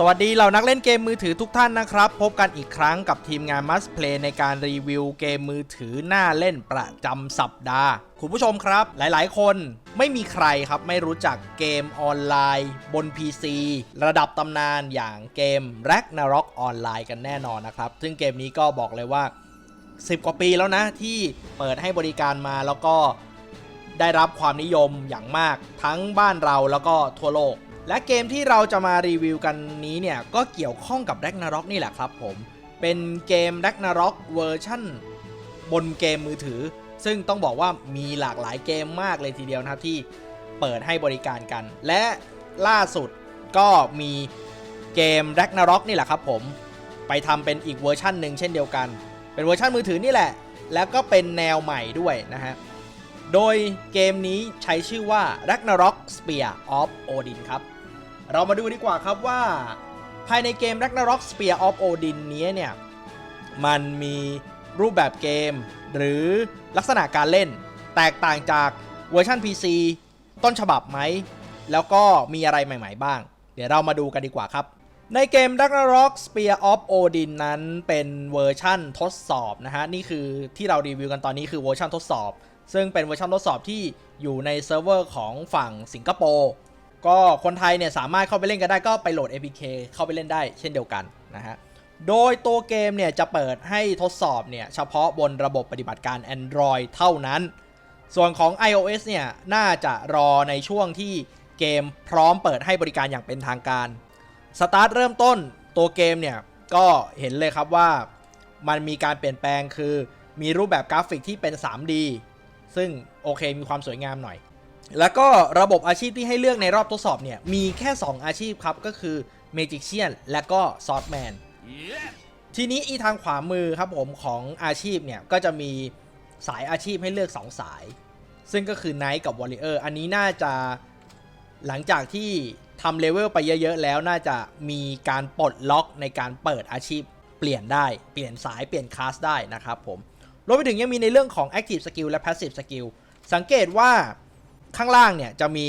สวัสดีเหล่านักเล่นเกมมือถือทุกท่านนะครับ พบกันอีกครั้งกับทีมงาน Must Play ในการรีวิวเกมมือถือหน้าเล่นประจำสัปดาห์ คุณผู้ชมครับ หลายๆ คนไม่มีใครครับไม่รู้จักเกมออนไลน์บน PC ระดับตำนานอย่างเกม Ragnarok ออนไลน์กันแน่นอนนะครับ ซึ่งเกมนี้ก็บอกเลยว่า 10 กว่าปีแล้วนะ ที่เปิดให้บริการมาแล้วก็ได้รับความนิยมอย่างมากทั้งบ้านเราแล้วก็ทั่วโลก และเกมที่เราจะมารีวิวกันนี้เนี่ย ก็เกี่ยวข้องกับ Ragnarok นี่แหละครับผม เป็นเกม Ragnarok เวอร์ชั่นบนเกมมือถือ ซึ่งต้องบอกว่ามีหลากหลายเกมมากเลยทีเดียวนะครับที่เปิดให้บริการกัน และล่าสุดก็มีเกม Ragnarok นี่แหละครับผม ไปทำเป็นอีกเวอร์ชันหนึ่งเช่นเดียวกัน เป็นเวอร์ชันมือถือนี่แหละ แล้วก็เป็นแนวใหม่ด้วยนะฮะโดยเกมนี้ใช้ชื่อว่า Ragnarok Spear of Odin ครับ เรามาดูดีกว่าครับว่า ภายในเกม Ragnarok Spear of Odin นี้เนี่ย มันมีรูปแบบเกม หรือลักษณะการเล่น แตกต่างจากเวอร์ชัน PC ต้นฉบับไหม แล้วก็มีอะไรใหม่ๆบ้าง เดี๋ยวเรามาดูกันดีกว่าครับ ในเกม Ragnarok Spear of Odin นั้นเป็นเวอร์ชั่นทดสอบนะฮะ นี่คือที่เรารีวิวกันตอนนี้คือเวอร์ชันทดสอบ ซึ่งเป็นเวอร์ชันทดสอบที่อยู่ในเซิร์ฟเวอร์ของฝั่งสิงคโปร์ ก็คนไทยเนี่ยสามารถเข้าไปเล่นกันได้ก็ไปโหลด APK เข้าไปเล่นได้เช่นเดียวกันนะฮะ โดยตัวเกมเนี่ยจะเปิดให้ทดสอบเนี่ยเฉพาะบนระบบปฏิบัติการ Android เท่านั้น ส่วนของ iOS เนี่ยน่าจะรอในช่วงที่เกมพร้อมเปิดให้บริการอย่างเป็นทางการ สตาร์ทเริ่มต้นตัวเกมเนี่ยก็เห็นเลยครับว่ามันมีการเปลี่ยนแปลงคือมีรูปแบบกราฟิกที่เป็น 3D ซึ่งโอเคมีความสวยงามหน่อย แล้วก็ระบบอาชีพที่ให้เลือกในรอบทดสอบเนี่ย มีแค่ 2 อาชีพครับ ก็คือ Magician และก็ Swordman ทีนี้อีทางขวามือครับผมของอาชีพเนี่ย ก็จะมีสายอาชีพให้เลือก 2 สาย ซึ่งก็คือ Knight กับ Warrior อันนี้น่าจะหลังจากที่ทำเลเวลไปเยอะ ๆ แล้วน่าจะมีการปลดล็อกในการเปิดอาชีพเปลี่ยนได้เปลี่ยนสายเปลี่ยนคลาสได้นะครับผมรวมไปถึงยังมีในเรื่องของ Active Skill และ Passive Skill สังเกตว่า ข้างล่างเนี่ยจะมี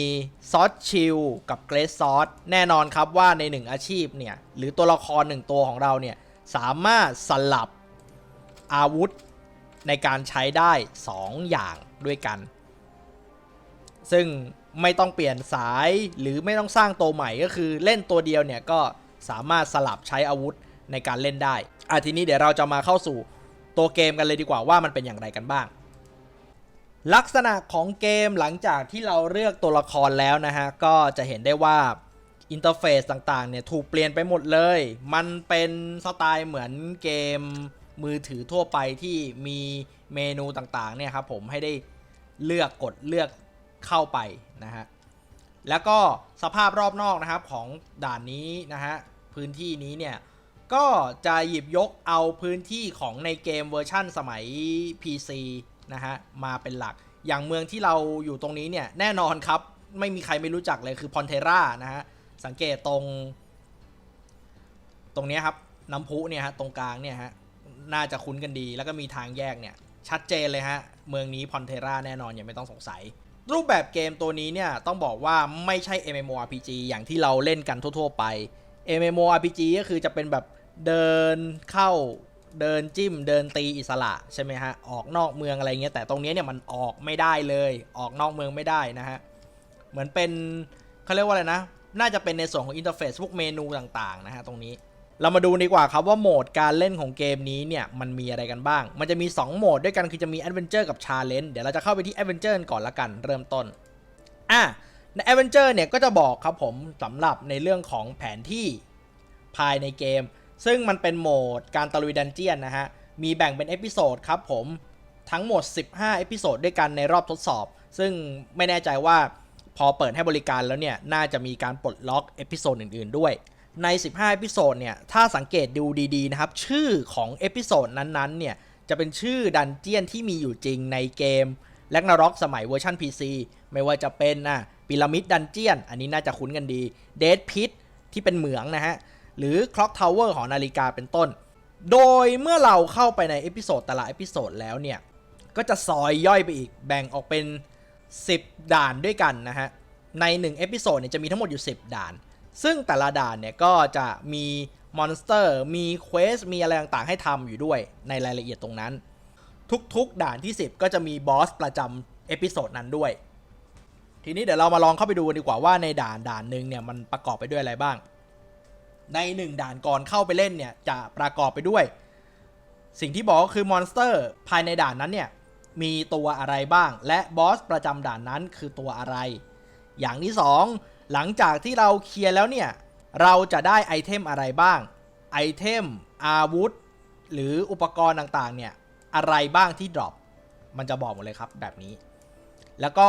ซอสชิลกับ g r a c e ซอสแน่นอนครับว่าใน 1 อาชีพเนี่ยหรือตัวละคร 1 ตัวของเราเนี่ยสามารถสลับอาวุธในการใช้ได้ 2 อย่างด้วยกัน ซึ่งไม่ต้องเปลี่ยนสายหรือไม่ต้องสร้างตัวใหม่ก็คือเล่นตัวเดียวเนี่ยก็สามารถสลับใช้อาวุธในการเล่นได้อะทีนี้เดี๋ยวเราจะมาเข้าสู่ตัวเกมกันเลยดีกว่าว่ามันเป็นอย่างไรกันบ้าง ลักษณะของเกมหลังจากที่เราเลือกตัวละครแล้วนะฮะ ก็จะเห็นได้ว่าอินเทอร์เฟซต่างๆเนี่ยถูกเปลี่ยนไปหมดเลย มันเป็นสไตล์เหมือนเกมมือถือทั่วไปที่มีเมนูต่างๆเนี่ยครับผมให้ได้เลือกกดเลือกเข้าไปนะฮะ แล้วก็สภาพรอบนอกนะครับของด่านนี้นะฮะพื้นที่นี้เนี่ยก็จะหยิบยกเอาพื้นที่ของในเกมเวอร์ชั่นสมัย PC นะฮะมาเป็นหลัก อย่างเมืองที่เราอยู่ตรงนี้เนี่ยแน่นอนครับไม่มีใครไม่รู้จักเลยคือพอนเทรานะฮะสังเกตตรง ตรงนี้ครับน้ำพุเนี่ยฮะตรงกลางเนี่ยฮะน่าจะคุ้นกันดี แล้วก็มีทางแยกเนี่ยชัดเจนเลยฮะเมืองนี้พอนเทราแน่นอนอย่าไม่ต้องสงสัย รูปแบบเกมตัวนี้เนี่ยต้องบอกว่าไม่ใช่ MMORPG อย่างที่เราเล่นกันทั่ว ๆ ไป MMORPG ก็คือจะเป็นแบบเดินเข้า เดินจิ้มเดินตีอิสระใช่ไหมฮะออกนอกเมืองอะไรเงี้ยแต่ตรงนี้เนี่ยมันออกไม่ได้เลย ออกนอกเมืองไม่ได้นะฮะเหมือนเป็นเขาเรียกว่าอะไรนะ น่าจะเป็นในส่วนของอินเทอร์เฟซพวกเมนูต่างๆนะฮะตรงนี้เรามาดูดีกว่าครับว่าโหมดการเล่นของเกมนี้เนี่ยมันมีอะไรกันบ้าง มันจะมี 2 โหมดด้วยกันคือจะมี Adventure กับ Challenge เดี๋ยวเราจะเข้าไปที่ Adventure ก่อนละกันเริ่มต้นอะใน Adventure เนี่ยก็จะบอกครับผมสำหรับในเรื่องของแผนที่ภายในเกม ซึ่งมันเป็นโหมดการตะลุยดันเจียนนะฮะ มีแบ่งเป็นเอพิโซดครับผม ทั้งหมด 15 เอพิโซดด้วยกันในรอบทดสอบ ซึ่งไม่แน่ใจว่าพอเปิดให้บริการแล้วเนี่ย น่าจะมีการปลดล็อกเอพิโซดอื่น ๆ ด้วย ใน 15 เอพิโซดเนี่ย ถ้าสังเกตดูดีๆ นะครับ ชื่อของเอพิโซดนั้นๆ เนี่ย จะเป็นชื่อดันเจียนที่มีอยู่จริงในเกมแลกนาร็อกสมัยเวอร์ชัน PC ไม่ว่าจะเป็นนะพีระมิดดันเจียน อันนี้น่าจะคุ้นกันดีเดดพิทที่เป็นเหมืองนะฮะ หรือ Clock Tower ของนาฬิกาเป็นต้น โดยเมื่อเราเข้าไปในเอพิโซดแต่ละเอพิโซดแล้วเนี่ย ก็จะซอยย่อยไปอีกแบ่งออกเป็น 10 ด่านด้วยกันนะฮะ ใน1เอพิโซดเนี่ยจะมีทั้งหมดอยู่ 10 ด่าน ซึ่งแต่ละด่านเนี่ยก็จะมีมอนสเตอร์มีเควสมีอะไรต่างๆ ให้ทำอยู่ด้วยในรายละเอียดตรงนั้น ทุกๆ ด่านที่ 10 ก็จะมีบอสประจำเอพิโซดนั้นด้วยทีนี้เดี๋ยวเรามาลองเข้าไปดูดีกว่าว่าในด่านด่านหนึ่งเนี่ยมันประกอบไปด้วยอะไรบ้าง ในหนึ่งด่านก่อนเข้าไปเล่นเนี่ยจะประกอบไปด้วย สิ่งที่บอกก็คือมอนสเตอร์ภายในด่านนั้นเนี่ยมีตัวอะไรบ้าง และบอสประจำด่านนั้นคือตัวอะไร อย่างที่ 2 หลังจากที่เราเคลียร์แล้วเนี่ยเราจะได้ไอเทมอะไรบ้าง ไอเทมอาวุธ หรืออุปกรณ์ต่างๆเนี่ยอะไรบ้างที่ดรอปมันจะบอกหมดเลยครับแบบนี้ แล้วก็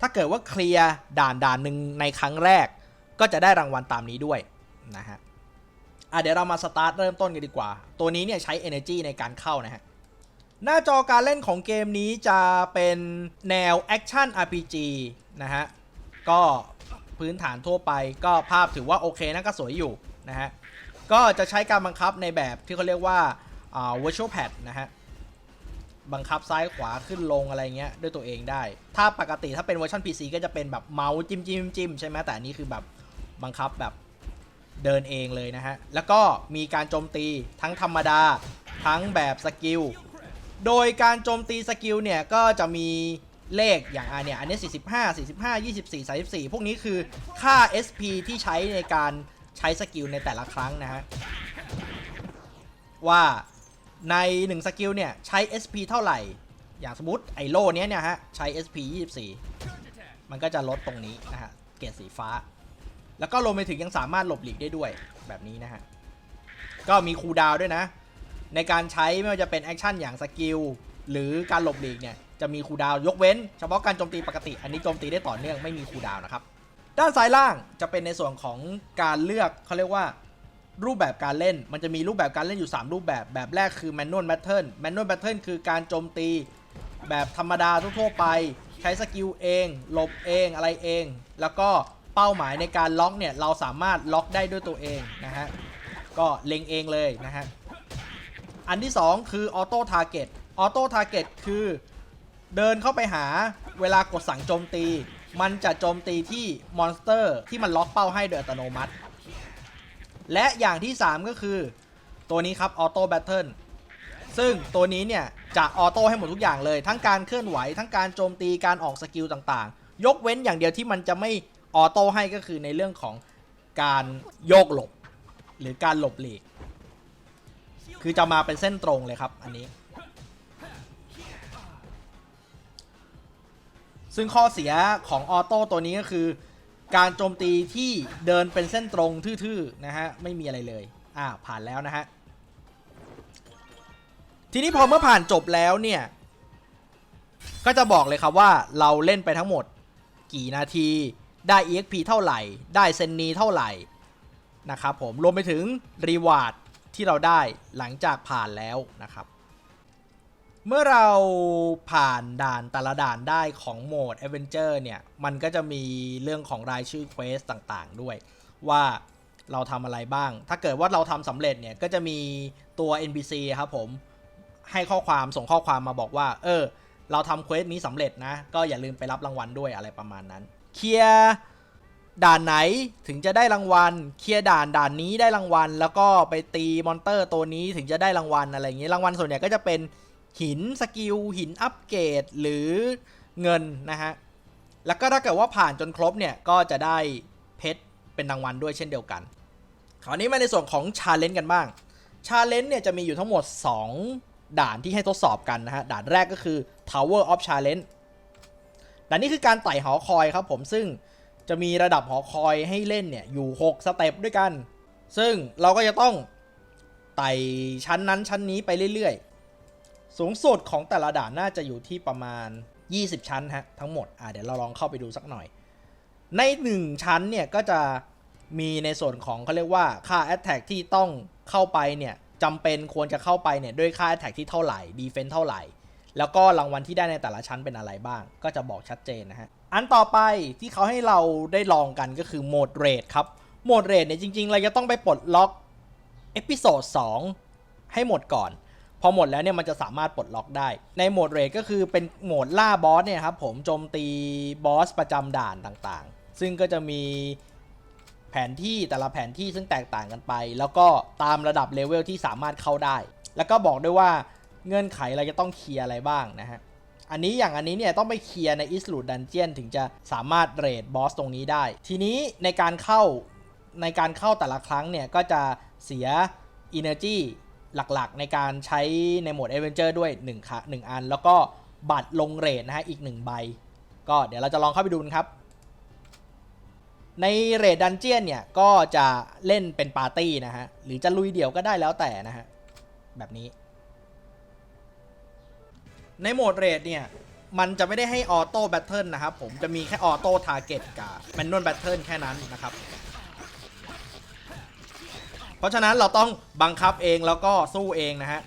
ถ้าเกิดว่าเคลียร์ด่านด่านหนึ่งในครั้งแรก ก็จะได้รางวัลตามนี้ด้วยนะฮะ อะเดี๋ยวเรามาสตาร์ทเริ่มต้นกันดีกว่า ตัวนี้เนี่ยใช้ energy ในการเข้านะฮะ หน้าจอการเล่นของเกมนี้จะเป็นแนว Action RPG นะฮะ ก็พื้นฐานทั่วไปก็ภาพถือว่าโอเคนะก็สวยอยู่นะฮะ ก็จะใช้การบังคับในแบบที่เขาเรียกว่าอ่า virtual pad นะฮะ บังคับซ้ายขวาขึ้นลงอะไรเงี้ยด้วยตัวเองได้ ถ้าปกติถ้าเป็นเวอร์ชัน PC ก็จะเป็นแบบเมาส์จิ้มจิ้มจิ้มใช่ไหมแต่อันนี้คือแบบบังคับแบบ เดินเองเลยนะฮะ แล้วก็มีการโจมตีทั้งธรรมดา ทั้งแบบสกิล โดยการโจมตีสกิลเนี่ย ก็จะมีเลขอย่างอันเนี่ย อันนี้ 45 45 24 34 พวกนี้คือค่า SP ที่ใช้ในการใช้สกิลในแต่ละครั้งนะฮะ ว่าใน1สกิลเนี่ย ใช้ SP เท่าไหร่ อย่างสมมติไอโล่เนี้ยเนี่ยฮะ ใช้ SP 24 มันก็จะลดตรงนี้นะฮะ เกรดสีฟ้า แล้วก็รวมไปถึงยังสามารถหลบหลีกได้ด้วยแบบนี้นะฮะ ก็มีคูลดาวด้วยนะ ในการใช้ไม่ว่าจะเป็นแอคชั่นอย่างสกิลหรือการหลบหลีกเนี่ยจะมีคูลดาวยกเว้น เฉพาะการโจมตีปกติ อันนี้โจมตีได้ต่อเนื่องไม่มีคูลดาวน์นะครับ ด้านซ้ายล่างจะเป็นในส่วนของการเลือกเขาเรียกว่ารูปแบบการเล่น มันจะมีรูปแบบการเล่นอยู่ 3 รูปแบบ แบบแรกคือ manual pattern manual pattern คือการโจมตีแบบธรรมดาทั่วๆไป ใช้สกิลเอง หลบเองอะไรเอง แล้วก็ เป้าหมายในการล็อกเนี่ยเราสามารถล็อกได้ด้วยตัวเองนะฮะก็เล็งเองเลยนะฮะอันที่ 2 คือ auto target auto target คือเดินเข้าไปหาเวลากดสั่งโจมตี มันจะโจมตีที่มอนสเตอร์ที่มันล็อกเป้าให้โดยอัตโนมัติ และอย่างที่ 3 ก็คือ ตัวนี้ครับ auto battle ซึ่งตัวนี้เนี่ย จะออโต้ให้หมดทุกอย่างเลย ทั้งการเคลื่อนไหวทั้งการโจมตีการออกสกิลต่างๆ ยกเว้นอย่างเดียวที่มันจะไม่ ออโต้ให้ก็คือในเรื่องของการโยกหลบ หรือการหลบหลีก คือจะมาเป็นเส้นตรงเลยครับอันนี้ ซึ่งข้อเสียของออโต้ตัวนี้ก็คือ การโจมตีที่เดินเป็นเส้นตรงทื่อๆนะฮะไม่มีอะไรเลย อ่าผ่านแล้วนะฮะทีนี้พอเมื่อผ่านจบแล้วเนี่ย ก็จะบอกเลยครับว่าเราเล่นไปทั้งหมดกี่นาที ได้ EXP เท่าไหร่ ได้เซนนีเท่าไหร่นะครับผมรวมไปถึงรีวาร์ดที่เราได้หลังจากผ่านแล้วนะครับ เมื่อเราผ่านด่านแต่ละด่านได้ของโหมด a d v e n t u r e เนี่ย มันก็จะมีเรื่องของรายชื่อเควสต่างๆ ด้วย ว่าเราทำอะไรบ้าง ถ้าเกิดว่าเราทำสำเร็จเนี่ย ก็จะมีตัว NPC ครับผม ให้ข้อความส่งข้อความมาบอกว่า เออ เราทำเควสนี้สำเร็จนะ ก็อย่าลืมไปรับรางวัลด้วยอะไรประมาณนั้น เคลียร์ด่านไหนถึงจะได้รางวัล เคลียร์ด่านด่านนี้ได้รางวัล แล้วก็ไปตีมอนเตอร์ตัวนี้ถึงจะได้รางวัลอะไรอย่างนี้รางวัลส่วนใหญ่ก็จะเป็นหินสกิลหินอัปเกรดหรือเงินนะฮะแล้วก็ถ้าเกิดว่าผ่านจนครบเนี่ยก็จะได้เพชรเป็นรางวัลด้วยเช่นเดียวกัน คราวนี้มาในส่วนของชาเลนจ์กันบ้างชาเลนจ์เนี่ยจะมีอยู่ทั้งหมด 2 ด่านที่ให้ทดสอบกันนะฮะ ด่านแรกก็คือ Tower of Challenge ด่านี้คือการไต่หอคอยครับผมซึ่งจะมีระดับหอคอยให้เล่นเนี่ยอยู่ 6 สเต็ปด้วยกัน ซึ่งเราก็จะต้องไต่ชั้นนั้นชั้นนี้ไปเรื่อยๆ สูงสุดของแต่ละด่านน่าจะอยู่ที่ประมาณ 20 ชั้นฮะทั้งหมดอะเดี๋ยวเราลองเข้าไปดูสักหน่อย ใน 1 ชั้นเนี่ยก็จะมีในส่วนของเขาเรียกว่าค่า Attack ที่ต้องเข้าไปเนี่ยจำเป็นควรจะเข้าไปเนี่ยด้วยค่า Attack ที่เท่าไหร่ Defense เท่าไหร่ แล้วก็รางวัลที่ได้ในแต่ละชั้นเป็นอะไรบ้าง ก็จะบอกชัดเจนนะฮะ อันต่อไปที่เขาให้เราได้ลองกันก็คือโหมดเรทครับ โหมดเรทเนี่ยจริงๆ เราจะต้องไปปลดล็อกเอพิโซด2ให้หมดก่อน พอหมดแล้วเนี่ยมันจะสามารถปลดล็อกได้ ในโหมดเรทก็คือเป็นโหมดล่าบอสเนี่ยครับผมโจมตีบอสประจำด่านต่างๆ ซึ่งก็จะมีแผนที่แต่ละแผนที่ซึ่งแตกต่างกันไป แล้วก็ตามระดับเลเวลที่สามารถเข้าได้ แล้วก็บอกด้วยว่า เงื่อนไขเราจะต้องเคลียร์อะไรบ้างนะฮะ อันนี้อย่างอันนี้เนี่ยต้องไปเคลียร์ในอิสลูดดันเจียนถึงจะสามารถเรดบอสตรงนี้ได้ ทีนี้ในการเข้าในการเข้าแต่ละครั้งเนี่ยก็จะเสีย Energy หลักๆ ในการใช้ในโหมด Adventure ด้วย1ค่ะ1อัน แล้วก็บัตรลงเรทนะฮะอีก 1 ใบ ก็เดี๋ยวเราจะลองเข้าไปดูนครับ ในเรดดันเจียนเนี่ย ก็จะเล่นเป็นปาร์ตี้นะฮะ หรือจะลุยเดี่ยวก็ได้แล้วแต่นะฮะ แบบนี้ ในโหมดเรดเนี่ย มันจะไม่ได้ให้ออโต้แบทเทิลนะครับผมจะมีแค่ออโต้ทาร์เก็ตกับแมนนวลแบทเทิลแค่นั้นนะครับ เพราะฉะนั้นเราต้องบังคับเองแล้วก็สู้เองนะฮะ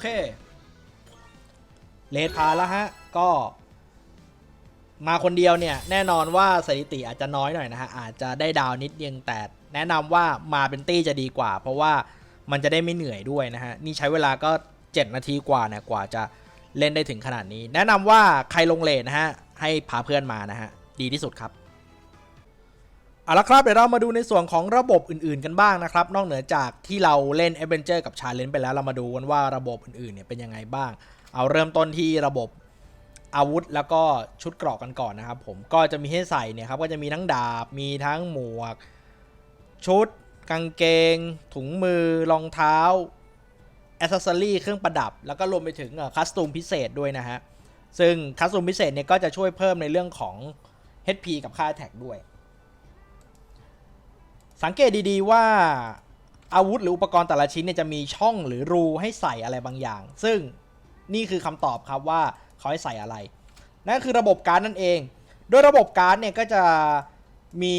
เค เลทพาแล้วฮะ ก็ มาคนเดียวเนี่ย แน่นอนว่าสถิติอาจจะน้อยหน่อยนะฮะ อาจจะได้ดาวนิดเดียงแต่แนะนำว่ามาเป็นตี้จะดีกว่า เพราะว่ามันจะได้ไม่เหนื่อยด้วยนะฮะ นี่ใช้เวลาก็ 7 นาทีกว่าเนี่ยกว่าจะเล่นได้ถึงขนาดนี้ แนะนำว่าใครลงเลทนะฮะ ให้พาเพื่อนมานะฮะ ดีที่สุดครับ เอาละครับเดี๋ยวเรามาดูในส่วนของระบบอื่นๆกันบ้างนะครับ นอกเหนือจากที่เราเล่น a d v e n t u r e กับ Challenge ไปแล้วเรามาดูกันว่าระบบอื่นๆเนี่ยเป็นยังไงบ้าง เอาเริ่มต้นที่ระบบอาวุธแล้วก็ชุดเกราะกันก่อนนะครับผมก็จะมีให้ใส่เนี่ยครับก็จะมีทั้งดาบมีทั้งหมวก ชุด กางเกง ถุงมือรองเท้าอ c เซอรี่เครื่องประดับ แล้วก็รวมไปถึงคัสตูมพิเศษด้วยนะฮะซึ่งคัสตูมพิเศษเนี่ยก็จะช่วยเพิ่มในเรื่องของ HP กับค่าแท็กด้วย สังเกตดีๆว่าอาวุธหรืออุปกรณ์แต่ละชิ้นเนี่ยจะมีช่องหรือรูให้ใส่อะไรบางอย่าง ซึ่งนี่คือคำตอบครับว่าเขาให้ใส่อะไร นั่นคือระบบการ์ดนั่นเอง โดยระบบการ์ดเนี่ยก็จะมี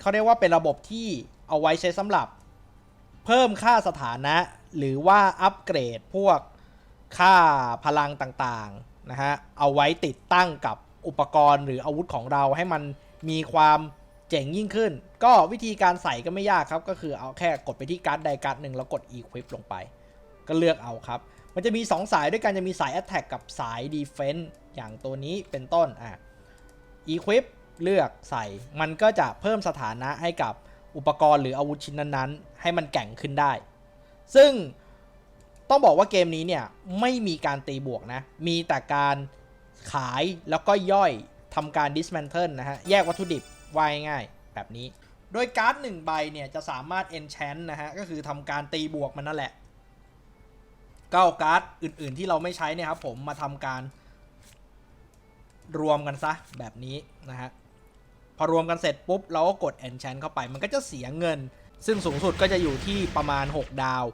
เขาเรียกว่าเป็นระบบที่เอาไว้ใช้สำหรับ เพิ่มค่าสถานะ หรือว่าอัปเกรดพวกค่าพลังต่างๆนะฮะเอาไว้ติดตั้งกับอุปกรณ์หรืออาวุธของเราให้มันมีความเจ๋งยิ่งขึ้น ก็วิธีการใส่ก็ไม่ยากครับ ก็คือเอาแค่กดไปที่การ์ดใดการ์ดหนึ่งแล้วกด equip ลงไป ก็เลือกเอาครับ มันจะมี 2 สายด้วยกันจะมีสาย attack กับสาย defense อย่างตัวนี้เป็นต้นอะ equip เลือกใส่ มันก็จะเพิ่มสถานะให้กับอุปกรณ์หรืออาวุธชิ้นนั้นๆ ให้มันแก่งขึ้นได้ ซึ่งต้องบอกว่าเกมนี้เนี่ยไม่มีการตีบวกนะ มีแต่การขายแล้วก็ย่อยทำการ dismantle นะฮะ แยกวัตถุดิบว่ายง่ายแบบนี้ โดยการ์ดหนึ่งใบเนี่ยจะสามารถ enchant นะฮะ ก็คือทำการตีบวกมันนั่นแหละก็เอาการ์ดอื่นๆที่เราไม่ใช้เนี่ยครับผมมาทำการ รวมกันซะแบบนี้นะฮะ พอรวมกันเสร็จปุ๊บ เราก็กด enchant เข้าไป มันก็จะเสียเงิน ซึ่งสูงสุดก็จะอยู่ที่ประมาณ 6 ดาว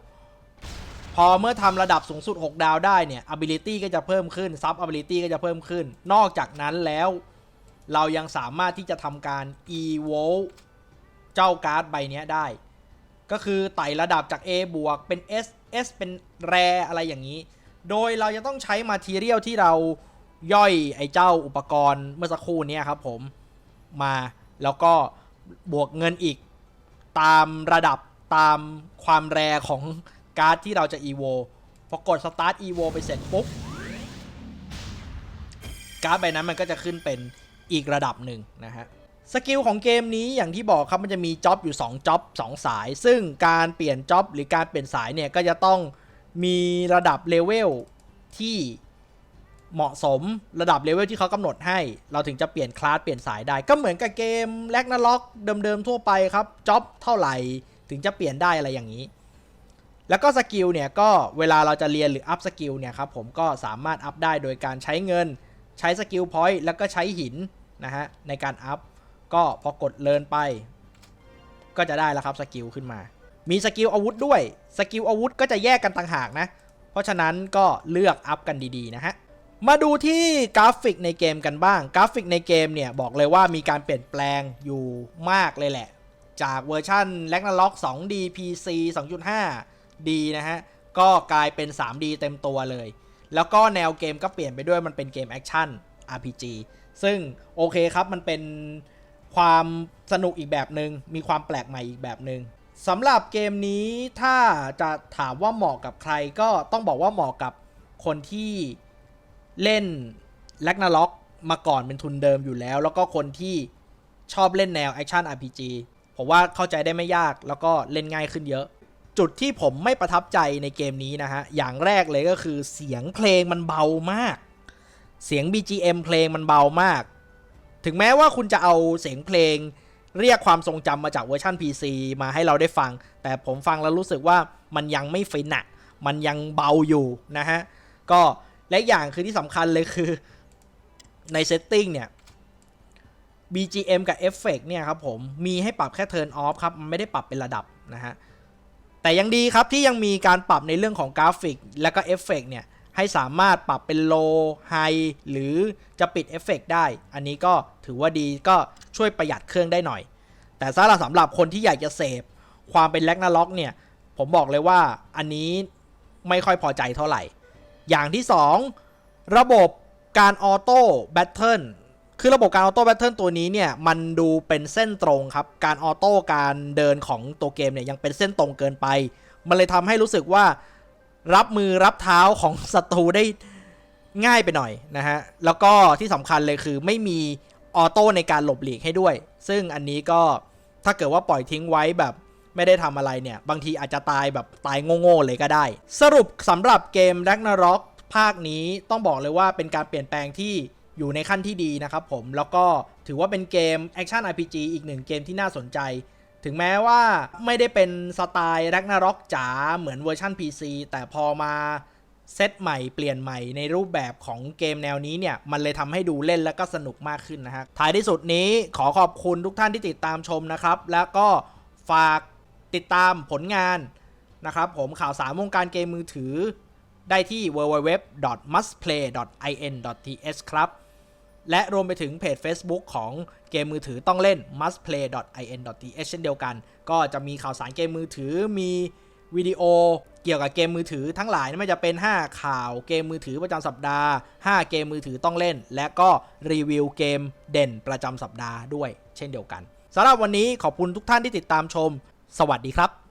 พอเมื่อทำระดับสูงสุด 6 ดาวได้เนี่ย ability ก็จะเพิ่มขึ้น sub ability ก็จะเพิ่มขึ้น นอกจากนั้นแล้ว เรายังสามารถที่จะทำการ evoke เจ้าการ์ดใบนี้ได้ ก็คือไต่ระดับจาก A บวกเป็น S S เป็นแรอะไรอย่างนี้ โดยเราจะต้องใช้มาทีเรียลที่เราย่อยไอ้เจ้าอุปกรณ์เมื่อสักครู่นี้ครับผมมาแล้วก็บวกเงินอีกตามระดับตามความแรของการ์ดที่เราจะ EVO พอกด Start EVO ไปเสร็จปุ๊บการ์ดใบนั้นมันก็จะขึ้นเป็นอีกระดับหนึ่งนะฮะ สกิลของเกมนี้อย่างที่บอกครับมันจะมีจ็อบอยู่2จ็อบ2 สาย ซึ่งการเปลี่ยนจ็อบหรือการเปลี่ยนสายเนี่ยก็จะต้องมีระดับเลเวลที่เหมาะสมระดับเลเวลที่เขากำหนดให้ เราถึงจะเปลี่ยนคลาสเปลี่ยนสายได้ ก็เหมือนกับเกมแลกนาล็อกเดิมๆทั่วไปครับจ็อบเท่าไหร่ถึงจะเปลี่ยนได้อะไรอย่างนี้ แล้วก็สกิลเนี่ยก็เวลาเราจะเรียนหรืออัพสกิลเนี่ยครับผมก็สามารถอัพได้โดยการใช้เงิน ใช้สกิลพอยต์แล้วก็ใช้หินนะฮะในการอัพ ก็พอกดเลินไป ก็จะได้แล้วครับสกิลขึ้นมา มีสกิลอาวุธด้วย สกิลอาวุธก็จะแยกกันต่างหากนะ เพราะฉะนั้นก็เลือกอัพกันดีๆนะฮะ มาดูที่กราฟิกในเกมกันบ้าง กราฟิกในเกมเนี่ยบอกเลยว่ามีการเปลี่ยนแปลงอยู่มากเลยแหละ จากเวอร์ชัน Ragnarok 2D PC 2.5 D นะฮะ ก็กลายเป็น 3D เต็มตัวเลย แล้วก็แนวเกมก็เปลี่ยนไปด้วยมันเป็นเกมแอคชั่น RPG ซึ่งโอเคครับมันเป็น ความสนุกอีกแบบหนึง่งมีความแปลกใหม่อีกแบบหนึง่งสำหรับเกมนี้ถ้าจะถามว่าเหมาะกับใครก็ต้องบอกว่าเหมาะกับคนที่เล่น l a g n a r o k มาก่อนเป็นทุนเดิมอยู่แล้ว แล้วก็คนที่ชอบเล่นแนวแอคชั่น RPG ผมว่าเข้าใจได้ไม่ยากแล้วก็เล่นง่ายขึ้นเยอะ จุดที่ผมไม่ประทับใจในเกมนี้นะฮะ อย่างแรกเลยก็คือเสียงเพลงมันเบามาก เสียง BGM เพลงมันเบามาก ถึงแม้ว่าคุณจะเอาเสียงเพลง เรียกความทรงจำมาจากเวอร์ชัน PC มาให้เราได้ฟัง แต่ผมฟังแล้วรู้สึกว่ามันยังไม่ฟินอะมันยังเบาอยู่นะฮะ ก็และอย่างคือที่สำคัญเลยคือในเซตติ้งเนี่ย BGM กับ Effect เนี่ยครับผม มีให้ปรับแค่ Turn Off ครับ มันไม่ได้ปรับเป็นระดับนะฮะ แต่ยังดีครับที่ยังมีการปรับในเรื่องของกราฟิก และก็เอฟเฟกเนี่ย ให้สามารถปรับเป็น low high หรือจะปิดเอฟเฟกได้ อันนี้ก็ถือว่าดีก็ช่วยประหยัดเครื่องได้หน่อย แต่สำหรับสำหรับคนที่อยากจะเสพความเป็นแลกนาล็อกเนี่ย ผมบอกเลยว่าอันนี้ไม่ค่อยพอใจเท่าไหร่ อย่างที่ 2 ระบบการออโต้แบทเทิลคือระบบการออโต้แบทเทิลตัวนี้เนี่ย มันดูเป็นเส้นตรงครับ การออโต้การเดินของตัวเกมเนี่ย ยังเป็นเส้นตรงเกินไป มันเลยทำให้รู้สึกว่า รับมือรับเท้าของศัตรูได้ง่ายไปหน่อยนะฮะ แล้วก็ที่สำคัญเลยคือไม่มีออโต้ในการหลบหลีกให้ด้วย ซึ่งอันนี้ก็ถ้าเกิดว่าปล่อยทิ้งไว้แบบไม่ได้ทำอะไรเนี่ย บางทีอาจจะตายแบบตายโง่ๆเลยก็ได้ สรุปสำหรับเกม Ragnarok ภาคนี้ต้องบอกเลยว่าเป็นการเปลี่ยนแปลงที่อยู่ในขั้นที่ดีนะครับผม แล้วก็ถือว่าเป็นเกม Action RPG อีกหนึ่งเกมที่น่าสนใจ ถึงแม้ว่าไม่ได้เป็นสไตล์ Ragnarok จ๋าเหมือนเวอร์ชัน PC แต่พอมาเซตใหม่เปลี่ยนใหม่ในรูปแบบของเกมแนวนี้เนี่ย มันเลยทำให้ดูเล่นแล้วก็สนุกมากขึ้นนะฮะท้ายที่สุดนี้ขอขอบคุณทุกท่านที่ติดตามชมนะครับ แล้วก็ฝากติดตามผลงานนะครับผมข่าวสารวงการเกมมือถือได้ที่ www.mustplay.in.th ครับ และรวมไปถึงเพจ Facebook ของเกมมือถือต้องเล่น mustplay.in.th เช่นเดียวกัน ก็จะมีข่าวสารเกมมือถือมีวิดีโอเกี่ยวกับเกมมือถือทั้งหลายไม่ว่าจะเป็น 5 ข่าวเกมมือถือประจำสัปดาห์ 5 เกมมือถือต้องเล่น และก็รีวิวเกมเด่นประจำสัปดาห์ด้วย เช่นเดียวกันสำหรับวันนี้ขอบคุณทุกท่านที่ติดตามชม สวัสดีครับ